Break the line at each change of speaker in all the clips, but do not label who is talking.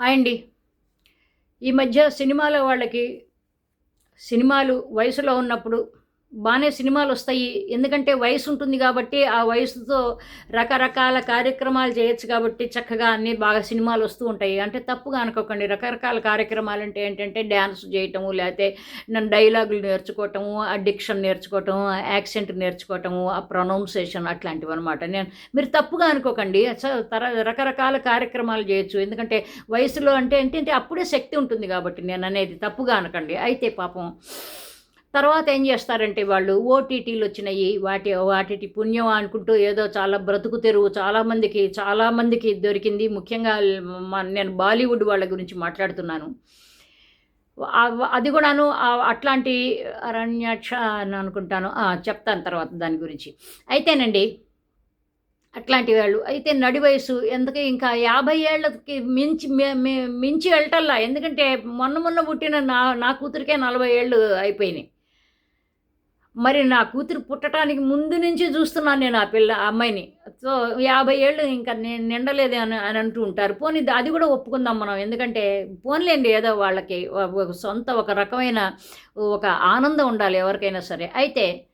అండి. ఈ మధ్య సినిమాల వాళ్ళకి సినిమాలు వయసులో ఉన్నప్పుడు బాగానే సినిమాలు వస్తాయి ఎందుకంటే వయసు ఉంటుంది కాబట్టి ఆ వయసుతో రకరకాల కార్యక్రమాలు చేయొచ్చు కాబట్టి చక్కగా అన్ని బాగా సినిమాలు వస్తూ ఉంటాయి. అంటే తప్పుగా అనుకోకండి. రకరకాల కార్యక్రమాలు అంటే ఏంటంటే డ్యాన్స్ చేయటము లేకపోతే నన్ను డైలాగులు నేర్చుకోవటము ఆ డిక్షన్ నేర్చుకోవటము యాక్సెంట్ నేర్చుకోవటము ఆ ప్రొనౌన్సేషన్ అట్లాంటివి అనమాట నేను మీరు తప్పుగా అనుకోకండి. చ- తర రకరకాల కార్యక్రమాలు చేయొచ్చు ఎందుకంటే వయసులో అంటే ఏంటంటే అప్పుడే శక్తి ఉంటుంది కాబట్టి నేను అనేది తప్పుగా అనకండి. అయితే పాపం తర్వాత ఏం చేస్తారంటే వాళ్ళు ఓటీటీలు వచ్చినాయి వాటి వాటి పుణ్యం అనుకుంటూ ఏదో చాలా బ్రతుకు తెరువు చాలామందికి చాలామందికి దొరికింది. ముఖ్యంగా నేను బాలీవుడ్ వాళ్ళ గురించి మాట్లాడుతున్నాను. అది కూడాను అట్లాంటి అరణ్యాక్ష అని అనుకుంటాను. చెప్తాను తర్వాత దాని గురించి. అయితేనండి అట్లాంటి వాళ్ళు. అయితే నడి వయసు ఎందుకు ఇంకా యాభై ఏళ్ళకి మించి మించి వెళ్ళటల్లా ఎందుకంటే మొన్న మొన్న పుట్టిన నా నా కూతురికే నలభై ఏళ్ళు అయిపోయినాయి. మరి నా కూతురు పుట్టడానికి ముందు నుంచి చూస్తున్నాను నేను ఆ పిల్ల ఆ అమ్మాయిని. సో యాభై ఏళ్ళు ఇంకా నేను నిండలేదే అని అని అంటూ ఉంటారు. పోనీ అది కూడా ఒప్పుకుందాం మనం. ఎందుకంటే పోన్లేండి ఏదో వాళ్ళకి ఒక- సొంత ఒక రకమైన ఒక ఆనందం ఉండాలి ఎవరికైనా సరే. అయితే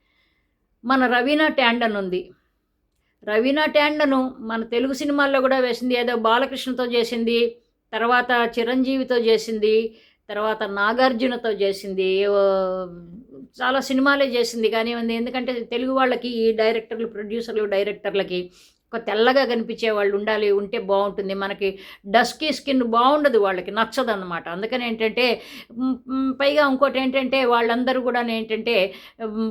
మన రవీనా ట్యాండన్ ఉంది. రవీనా ట్యాండను మన తెలుగు సినిమాల్లో కూడా వేసింది. ఏదో బాలకృష్ణతో చేసింది తర్వాత చిరంజీవితో చేసింది తర్వాత నాగార్జునతో చేసింది ఏవో చాలా సినిమాలే చేసింది కానీ ఎందుకంటే తెలుగు వాళ్ళకి ఈ డైరెక్టర్లు ప్రొడ్యూసర్లు డైరెక్టర్లకి ఒక తెల్లగా కనిపించే వాళ్ళు ఉండాలి ఉంటే బాగుంటుంది. మనకి డస్కీ స్కిన్ బాగుండదు వాళ్ళకి నచ్చదు అనమాట అందుకని ఏంటంటే పైగా ఇంకోటి ఏంటంటే వాళ్ళందరూ కూడా ఏంటంటే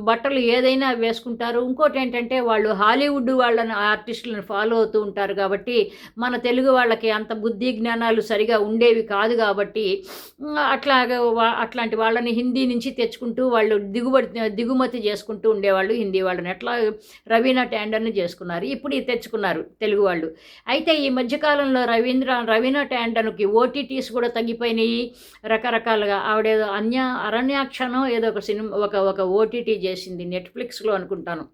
బట్టలు ఏదైనా వేసుకుంటారు. ఇంకోటి ఏంటంటే వాళ్ళు హాలీవుడ్ వాళ్ళని ఆర్టిస్టులను ఫాలో అవుతూ ఉంటారు కాబట్టి మన తెలుగు వాళ్ళకి అంత బుద్ధి జ్ఞానాలు సరిగా ఉండేవి కాదు కాబట్టి అట్లాగే అట్లాంటి వాళ్ళని హిందీ నుంచి తెచ్చుకుంటూ వాళ్ళు దిగుబడి దిగుమతి చేసుకుంటూ ఉండేవాళ్ళు హిందీ వాళ్ళని. ఎట్లా రవీనా ట్యాండర్ని చేసుకున్నారు. ఇప్పుడు తెచ్చుకు తెచ్చుకున్నారు తెలుగు వాళ్ళు. అయితే ఈ మధ్యకాలంలో రవీంద్ర రవీనా ట్యాండన్కి ఓటీటీస్ కూడా తగ్గిపోయినాయి. రకరకాలుగా ఆవిడేదో అన్య అరణ్యాక్షణం ఏదో ఒక సినిమా ఒక ఒక ఓటీటీ చేసింది నెట్ఫ్లిక్స్లో అనుకుంటాను.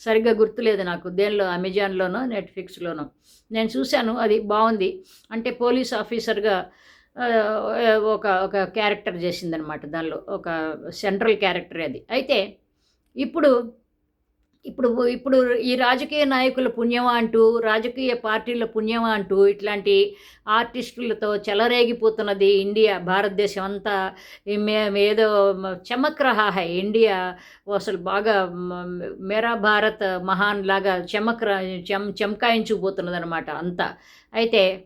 సరిగ్గా గుర్తులేదు నాకు. దేనిలో? అమెజాన్లోనో? నెట్ఫ్లిక్స్లోనో? నేను చూశాను అది బాగుంది. అంటే పోలీస్ ఆఫీసర్గా ఒక ఒక క్యారెక్టర్ చేసిందనమాట దానిలో. ఒక సెంట్రల్ క్యారెక్టర్ అది. అయితే ఇప్పుడు ఇప్పుడు ఇప్పుడు ఈ రాజకీయ నాయకుల పుణ్యమా అంటూ రాజకీయ పార్టీల పుణ్యమా అంటూ ఇట్లాంటి ఆర్టిస్టులతో చెలరేగిపోతున్నది ఇండియా భారతదేశం అంతా. మే- ఏదో చమక్రహ ఇండియా అసలు బాగా మేరా భారత్ మహాన్ లాగా చమక్ర ర- చం అనమాట అంతా. అయితే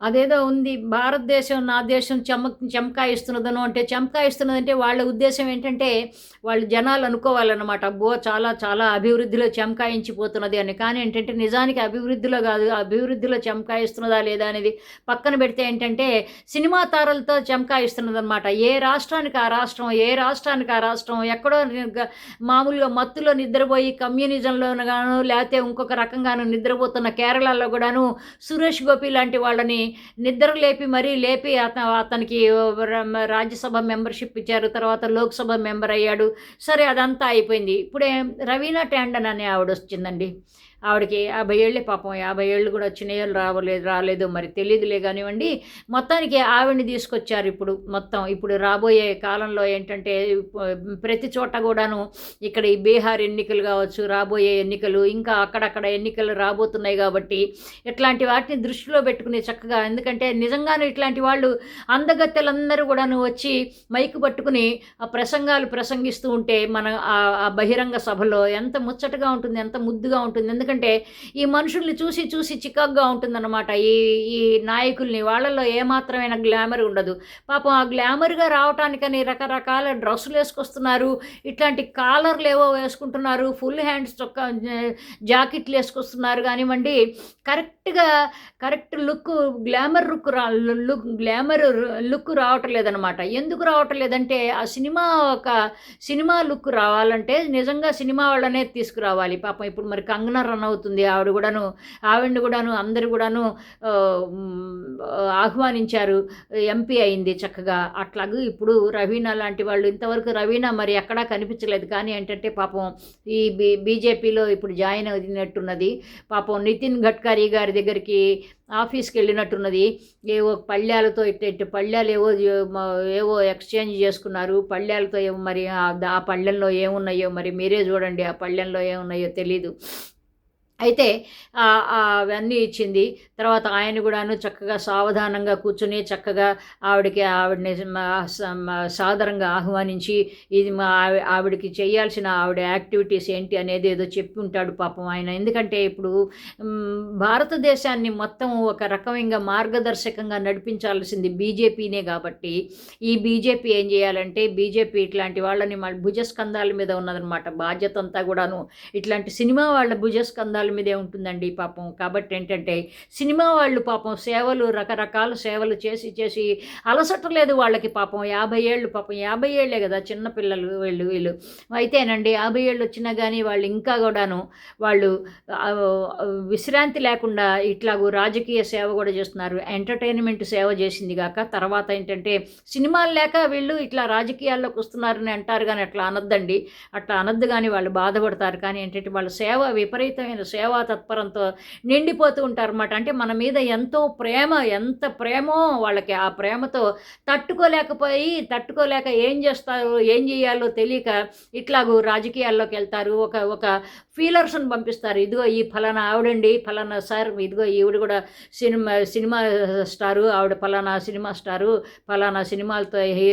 అదేదో ఉంది భారతదేశం నా దేశం చెమ చమకాయిస్తున్నదను అంటే చమకాయిస్తున్నదంటే వాళ్ళ ఉద్దేశం ఏంటంటే వాళ్ళు జనాలు అనుకోవాలన్నమాట. అబ్బో చాలా చాలా అభివృద్ధిలో చమకాయించిపోతున్నది అని. కానీ ఏంటంటే నిజానికి అభివృద్ధిలో కాదు అభివృద్ధిలో చమకాయిస్తున్నదా లేదా అనేది పక్కన పెడితే ఏంటంటే సినిమా తారలతో చమకాయిస్తున్నదనమాట ఏ రాష్ట్రానికి ఆ రాష్ట్రం ఏ రాష్ట్రానికి ఆ రాష్ట్రం ఎక్కడో మామూలుగా మత్తులో నిద్రపోయి కమ్యూనిజంలోను గాను లేకపోతే ఇంకొక రకంగాను నిద్రపోతున్న కేరళలో కూడాను సురేష్ గోపి లాంటి వాళ్ళని నిద్ర లేపి మరీ లేపి అతను అతనికి రాజ్యసభ మెంబర్షిప్ ఇచ్చారు తర్వాత లోక్సభ మెంబర్ అయ్యాడు. సరే అదంతా అయిపోయింది. ఇప్పుడే రవీనా ట్యాండన్ అనే ఆవిడ వచ్చిందండి ఆవిడకి యాభై ఏళ్ళే పాపం యాభై ఏళ్ళు కూడా వచ్చినాయో రావలేదు రాలేదు మరి తెలియదులే కానివ్వండి. మొత్తానికి ఆవిడని తీసుకొచ్చారు ఇప్పుడు మొత్తం. ఇప్పుడు రాబోయే కాలంలో ఏంటంటే ప్రతి చోట కూడాను ఇక్కడ ఈ బీహార్ ఎన్నికలు కావచ్చు రాబోయే ఎన్నికలు ఇంకా అక్కడక్కడ ఎన్నికలు రాబోతున్నాయి కాబట్టి ఇట్లాంటి వాటిని దృష్టిలో పెట్టుకుని చక్కగా ఎందుకంటే నిజంగానే ఇట్లాంటి వాళ్ళు అందగత్తెలందరూ కూడాను వచ్చి మైకు పట్టుకుని ఆ ప్రసంగాలు ప్రసంగిస్తూ ఉంటే మన ఆ- బహిరంగ సభలో ఎంత ముచ్చటగా ఉంటుంది ఎంత ముద్దుగా ఉంటుంది. ఎందుకంటే ఈ మనుషుల్ని చూసి చూసి చికాగ్గా ఉంటుందన్నమాట. ఈ ఈ నాయకుల్ని వాళ్ళల్లో ఏమాత్రమైన గ్లామర్ ఉండదు. పాపం ఆ గ్లామర్గా రావటానికని రకరకాల డ్రెస్సులు వేసుకొస్తున్నారు. ఇట్లాంటి కాలర్లు ఏవో వేసుకుంటున్నారు. ఫుల్ హ్యాండ్స్ చొక్కా జాకెట్లు వేసుకొస్తున్నారు కానివ్వండి. కరెక్ట్గా కరెక్ట్ లుక్ గ్లామర్ లుక్ రా లుక్ గ్లామర్ లుక్ రావటం లేదనమాట ఎందుకు రావటం లేదంటే ఆ సినిమా ఒక సినిమా లుక్ రావాలంటే నిజంగా సినిమా వాళ్ళనే తీసుకురావాలి. పాపం ఇప్పుడు మరి కంగనా రన్ అవుతుంది. ఆవిడ కూడాను ఆవిడని కూడాను అందరు కూడాను ఆహ్వానించారు. ఎంపీ అయింది చక్కగా. అట్లాగూ ఇప్పుడు రవీనా లాంటి వాళ్ళు ఇంతవరకు రవీనా మరి ఎక్కడా కనిపించలేదు. కానీ ఏంటంటే పాపం ఈ బీ బీజేపీలో ఇప్పుడు జాయిన్ అయినట్టున్నది. పాపం నితిన్ గడ్కరీ గారి దగ్గరికి ఆఫీస్కి వెళ్ళినట్టున్నది ఏవో పళ్ళ్యాలతో ఇట్ట ఇట్ట పళ్ళ్యాలు ఏవో ఏవో ఎక్స్చేంజ్ చేసుకున్నారు. పళ్ళ్యాలతో ఏమో మరి ఆ- ఆ పళ్ళెంలో ఏమున్నాయో మరి మీరే చూడండి. ఆ పళ్ళెంలో ఏమున్నాయో తెలీదు. అయితే అవన్నీ ఇచ్చింది. తర్వాత ఆయన కూడాను చక్కగా సావధానంగా కూర్చుని చక్కగా ఆవిడకి ఆవిడని సాదరంగా ఆహ్వానించి ఇది మా ఆవిడకి చేయాల్సిన ఆవిడ యాక్టివిటీస్ ఏంటి అనేది ఏదో చెప్పి ఉంటాడు పాపం ఆయన. ఎందుకంటే ఇప్పుడు భారతదేశాన్ని మొత్తం ఒక రకమైన మార్గదర్శకంగా నడిపించాల్సింది బీజేపీనే కాబట్టి ఈ బీజేపీ ఏం చేయాలంటే బీజేపీ ఇట్లాంటి వాళ్ళని మళ్ళీ భుజస్కంధాల మీద ఉన్నదనమాట. బాధ్యత అంతా కూడాను ఇట్లాంటి సినిమా వాళ్ళ భుజస్కంధాల మీదే ఉంటుందండి పాపం. కాబట్టి ఏంటంటే సినిమా వాళ్ళు పాపం సేవలు రకరకాల సేవలు చేసి చేసి అలసట లేదు వాళ్ళకి పాపం. యాభై ఏళ్ళు పాపం. యాభై ఏళ్ళే కదా చిన్నపిల్లలు వీళ్ళు వీళ్ళు. అయితేనండి యాభై ఏళ్ళు వచ్చినా కానీ వాళ్ళు ఇంకా కూడాను వాళ్ళు విశ్రాంతి లేకుండా ఇట్లాగూ రాజకీయ సేవ కూడా చేస్తున్నారు. ఎంటర్టైన్మెంట్ సేవ చేసింది కాక తర్వాత ఏంటంటే సినిమాలు లేక వీళ్ళు ఇట్లా రాజకీయాల్లోకి వస్తున్నారని అంటారు కానీ అట్లా అనొద్దండి. అట్లా అనొద్దు కానీ వాళ్ళు బాధపడతారు. కానీ ఏంటంటే వాళ్ళ సేవ విపరీతమైన సేవ సేవా తత్పరంతో నిండిపోతూ ఉంటారు అన్నమాట అంటే మన మీద ఎంతో ప్రేమ ఎంత ప్రేమో వాళ్ళకి ఆ ప్రేమతో తట్టుకోలేకపోయి తట్టుకోలేక ఏం చేస్తారో ఏం చేయాలో తెలియక ఇట్లాగూ రాజకీయాల్లోకి వెళ్తారు. ఒక ఒక ఫీలర్స్ని పంపిస్తారు. ఇదిగో ఈ ఫలానా ఆవిడండి ఫలానా సార్ ఇదిగో ఈవిడ కూడా సినిమా సినిమా స్టారు ఆవిడ ఫలానా సినిమా స్టారు ఫలానా సినిమాలతో హీ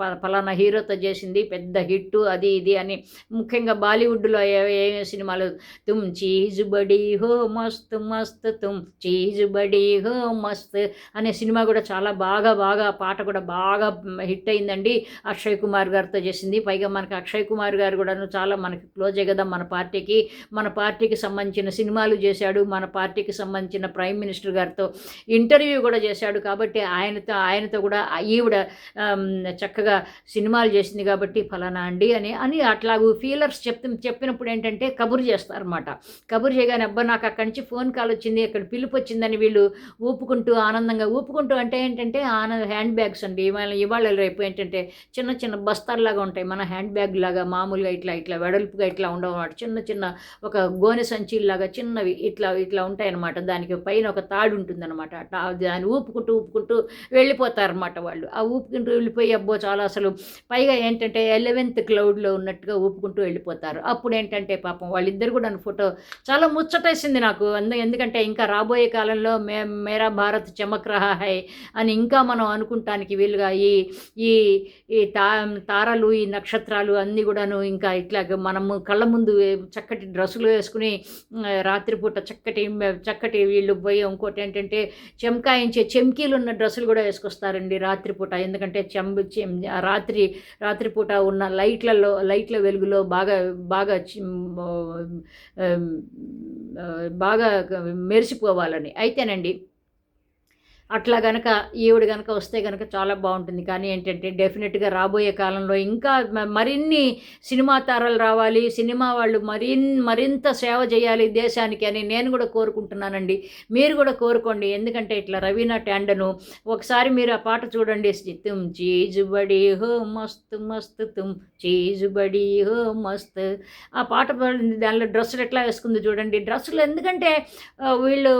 ప- ఫలానా హీరోతో చేసింది పెద్ద హిట్ అది ఇది అని ముఖ్యంగా బాలీవుడ్లో ఏ ఏ సినిమాలు తుమ్చి జుబ్ బడి హో మస్త్ మస్త్ తుమ్ చీజ్ బడి హో మస్త్ అనే సినిమా కూడా చాలా బాగా బాగా పాట కూడా బాగా హిట్ అయిందండి. అక్షయ్ కుమార్ గారితో చేసింది. పైగా మనకి అక్షయ్ కుమార్ గారు కూడాను చాలా మనకి క్లోజే కదా మన పార్టీకి. మన పార్టీకి సంబంధించిన సినిమాలు చేశాడు. మన పార్టీకి సంబంధించిన ప్రైమ్ మినిస్టర్ గారితో ఇంటర్వ్యూ కూడా చేశాడు కాబట్టి ఆయనతో ఆయనతో కూడా ఈవిడ చక్కగా సినిమాలు చేసింది కాబట్టి ఫలానా అండి అని అని అట్లాగూ ఫీలర్స్ చెప్తు చెప్పినప్పుడు ఏంటంటే కబురు చేస్తారన్నమాట. కబురు చేయగానే అబ్బా నాకు అక్కడి నుంచి ఫోన్ కాల్ వచ్చింది అక్కడ పిలుపు వచ్చిందని వీళ్ళు ఊపుకుంటూ ఆనందంగా ఊపుకుంటూ అంటే ఏంటంటే ఆనంద హ్యాండ్ బ్యాగ్స్ అండి. ఇవాళ ఇవాళ రేపు ఏంటంటే చిన్న చిన్న బస్తాల్లాగా ఉంటాయి. మన హ్యాండ్ బ్యాగ్ లాగా మామూలుగా ఇట్లా ఇట్లా వెడల్పుగా ఇట్లా ఉండవు అన్నమాట. చిన్న చిన్న ఒక గోనె సంచిలాగా చిన్నవి ఇట్లా ఇట్లా ఉంటాయి అన్నమాట దానికి పైన ఒక తాడు ఉంటుందన్నమాట. దాన్ని ఊపుకుంటూ ఊపుకుంటూ వెళ్ళిపోతారన్నమాట వాళ్ళు. ఆ ఊపుకుంటూ వెళ్ళిపోయి అబ్బో చాలా అసలు పైగా ఏంటంటే ఎలెవెన్త్ క్లౌడ్లో ఉన్నట్టుగా ఊపుకుంటూ వెళ్ళిపోతారు. అప్పుడు ఏంటంటే పాపం వాళ్ళిద్దరు కూడా ఫోటో చాలా ముచ్చటేసింది నాకు. అందు ఎందుకంటే ఇంకా రాబోయే కాలంలో మే మేరా భారత్ చమక్ రహా హై అని ఇంకా మనం అనుకుంటానికి వీలుగా ఈ ఈ ఈ తా తారలు ఈ నక్షత్రాలు అన్నీ కూడాను ఇంకా ఇట్లా మనము కళ్ళ ముందు చక్కటి డ్రెస్సులు వేసుకుని రాత్రిపూట చక్కటి చక్కటి వీళ్ళు పోయి ఇంకోటి ఏంటంటే చెంకాయించే చెంకీలు ఉన్న డ్రెస్సులు కూడా వేసుకొస్తారండి రాత్రిపూట. ఎందుకంటే చెంబు చెం రాత్రి రాత్రిపూట ఉన్న లైట్లలో లైట్ల వెలుగులో బాగా బాగా బాగా మెరిసిపోవాలని అయితేనండి. అట్లా గనక ఈవిడ గనక వస్తే గనక చాలా బాగుంటుంది. కానీ ఏంటంటే డెఫినెట్గా రాబోయే కాలంలో ఇంకా మరిన్ని సినిమా తారాలు రావాలి సినిమా వాళ్ళు మరిన్ మరింత సేవ చేయాలి దేశానికి అని నేను కూడా కోరుకుంటున్నానండి. మీరు కూడా కోరుకోండి. ఎందుకంటే ఇట్లా రవీనా ట్యాండను ఒకసారి మీరు ఆ పాట చూడండి. తుమ్ చీజుబడి హో మస్తు మస్తు తుమ్ చీజుబడి హో మస్త్. ఆ పాట దానిలో డ్రెస్సులు ఎట్లా వేసుకుంది చూడండి. డ్రెస్సులు ఎందుకంటే వీళ్ళు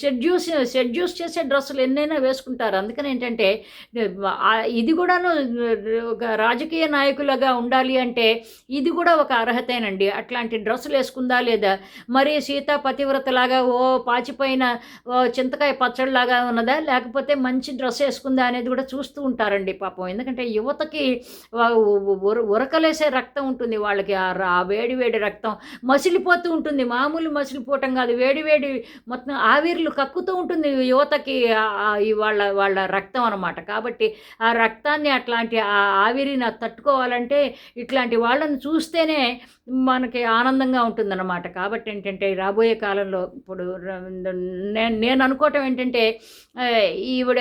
షెడ్యూస్ షెడ్యూస్ చేసే డ్రెస్సులు ఎన్నైనా వేసుకుంటారు. అందుకని ఏంటంటే ఇది కూడాను ఒక రాజకీయ నాయకులుగా ఉండాలి అంటే ఇది కూడా ఒక అర్హతేనండి. అట్లాంటి డ్రెస్సులు వేసుకుందా లేదా? మరి సీతా పతివ్రతలాగా ఓ పాచిపోయిన ఓ చింతకాయ పచ్చడిలాగా ఉన్నదా? లేకపోతే మంచి డ్రెస్ వేసుకుందా అనేది కూడా చూస్తూ ఉంటారండి పాపం. ఎందుకంటే యువతకి ఉరకలేసే రక్తం ఉంటుంది వాళ్ళకి. ఆ వేడి వేడి రక్తం మసిలిపోతూ ఉంటుంది. మామూలు మసిలిపోవటం కాదు. వేడి వేడి మొత్తం ఆవిర్లు కక్కుతూ ఉంటుంది యువతకి. వాళ్ళ వాళ్ళ రక్తం అనమాట కాబట్టి ఆ రక్తాన్ని అట్లాంటి ఆ ఆవిరిని తట్టుకోవాలంటే ఇట్లాంటి వాళ్ళని చూస్తేనే మనకి ఆనందంగా ఉంటుందన్నమాట. కాబట్టి ఏంటంటే రాబోయే కాలంలో ఇప్పుడు నేను నేను అనుకోవటం ఏంటంటే ఈవిడ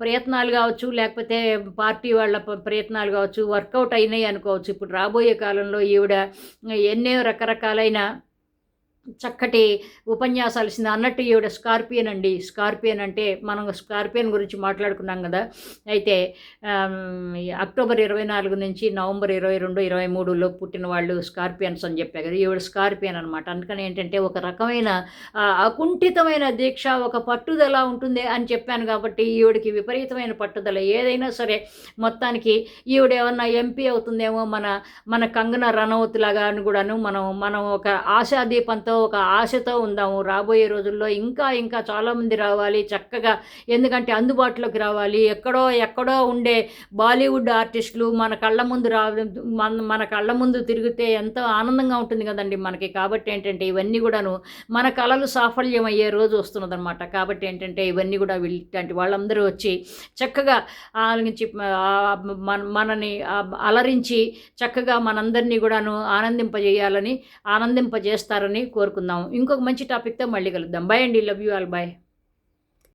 ప్రయత్నాలు కావచ్చు లేకపోతే పార్టీ వాళ్ళ ప్రయత్నాలు కావచ్చు వర్కౌట్ అయినాయి అనుకోవచ్చు. ఇప్పుడు రాబోయే కాలంలో ఈవిడ ఎన్నో రకరకాలైన చక్కటి ఉపన్యాసాలు ఇచ్చింది. అన్నట్టు ఈవిడ స్కార్పియన్ అండి. స్కార్పియన్ అంటే మనం స్కార్పియన్ గురించి మాట్లాడుకున్నాం కదా. అయితే ఈ అక్టోబర్ ఇరవై నాలుగు నుంచి నవంబర్ ఇరవై రెండు ఇరవై మూడులో పుట్టిన వాళ్ళు స్కార్పియన్స్ అని చెప్పారు కదా. ఈవిడ స్కార్పియన్ అనమాట అందుకని ఏంటంటే ఒక రకమైన అకుంఠితమైన దీక్ష ఒక పట్టుదల ఉంటుంది అని చెప్పాను కాబట్టి ఈవిడికి విపరీతమైన పట్టుదల. ఏదైనా సరే మొత్తానికి ఈవిడ ఏమన్నా ఎంపీ అవుతుందేమో మన మన కంగన రనౌత్ లాగా అని కూడాను మనం మనం ఒక ఆశాదీపంతో ఒక ఆశతో ఉందాము. రాబోయే రోజుల్లో ఇంకా ఇంకా చాలామంది రావాలి చక్కగా. ఎందుకంటే అందుబాటులోకి రావాలి. ఎక్కడో ఎక్కడో ఉండే బాలీవుడ్ ఆర్టిస్టులు మన కళ్ళ ముందు రా మన మన కళ్ళ ముందు తిరిగితే ఎంతో ఆనందంగా ఉంటుంది కదండి మనకి. కాబట్టి ఏంటంటే ఇవన్నీ కూడాను మన కళలు సాఫల్యం అయ్యే రోజు వస్తున్నదనమాట కాబట్టి ఏంటంటే ఇవన్నీ కూడా వీళ్ళంటి వాళ్ళందరూ వచ్చి చక్కగా ఆలోచించి మన మనని అలరించి చక్కగా మనందరినీ కూడాను ఆనందింపజేయాలని ఆనందింపజేస్తారని కోరుకుందాం. ఇంకొక మంచి టాపిక్తో మళ్ళీ కలుద్దాం. బై అండి. Love you all bye